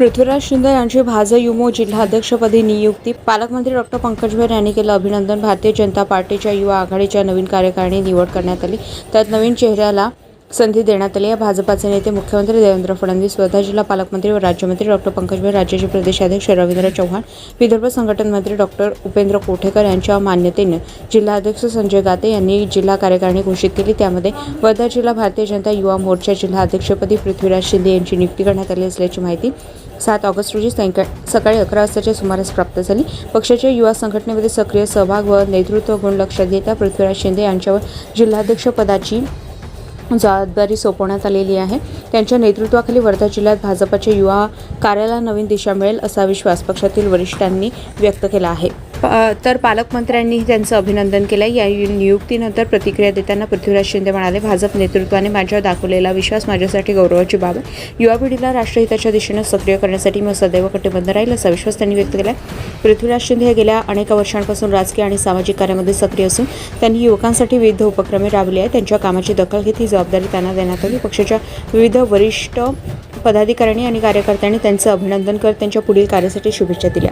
पृथ्वीराज शिंदे यांची भाजयुमो जिल्हाध्यक्षपदी नियुक्ती. पालकमंत्री डॉक्टर पंकज भैर यांनी केलं अभिनंदन. भारतीय जनता पार्टीच्या युवा आघाडीच्या नवीन कार्यकारिणी निवड करण्यात आली. त्यात नवीन चेहऱ्याला संधी देण्यात आली. आहे भाजपाचे नेते मुख्यमंत्री देवेंद्र फडणवीस वर्धा जिल्हा पालकमंत्री व राज्यमंत्री डॉक्टर पंकजभाई राज्याचे प्रदेशाध्यक्ष रवींद्र चव्हाण विदर्भ संघटन मंत्री डॉक्टर उपेंद्र कोठेकर यांच्या मान्यतेने जिल्हाध्यक्ष संजय गाते यांनी जिल्हा कार्यकारिणी घोषित केली. त्यामध्ये वर्धा जिल्हा भारतीय जनता युवा मोर्चा जिल्हाध्यक्षपदी पृथ्वीराज शिंदे यांची नियुक्ती करण्यात आली असल्याची माहिती सात ऑगस्ट रोजी सायंकाळ सकाळी अकरा वाजताच्या सुमारास प्राप्त झाली. पक्षाच्या युवा संघटनेमध्ये सक्रिय सहभाग व नेतृत्व गुण लक्षात घेता पृथ्वीराज शिंदे यांच्यावर जिल्हाध्यक्षपदाची जबाबदारी सोपवण्यात आलेली आहे. त्यांच्या नेतृत्वाखाली वर्धा जिल्ह्यात भाजपच्या युवा कार्याला नवीन दिशा मिळेल असा विश्वास पक्षातील वरिष्ठांनी व्यक्त केला आहे. तर पालकमंत्र्यांनीही त्यांचं अभिनंदन केलं या नियुक्तीनंतर प्रतिक्रिया देताना पृथ्वीराज शिंदे म्हणाले भाजप नेतृत्वाने माझ्यावर दाखवलेला विश्वास माझ्यासाठी गौरवाची बाब आहे. युवा पिढीला राष्ट्रहिताच्या दिशेनं सक्रिय करण्यासाठी मी सदैव कटिबद्ध राहील असा विश्वास त्यांनी व्यक्त केला पृथ्वीराज शिंदे हे गेल्या अनेक वर्षांपासून राजकीय आणि सामाजिक कार्यामध्ये सक्रिय असून त्यांनी युवकांसाठी विविध उपक्रमे राबवले आहेत. त्यांच्या कामाची दखल घेत ही जबाबदारी त्यांना देण्यात आली. पक्षाच्या विविध वरिष्ठ पदाधिकाऱ्यांनी आणि कार्यकर्त्यांनी त्यांचं अभिनंदन करत त्यांच्या पुढील कार्यासाठी शुभेच्छा दिल्या.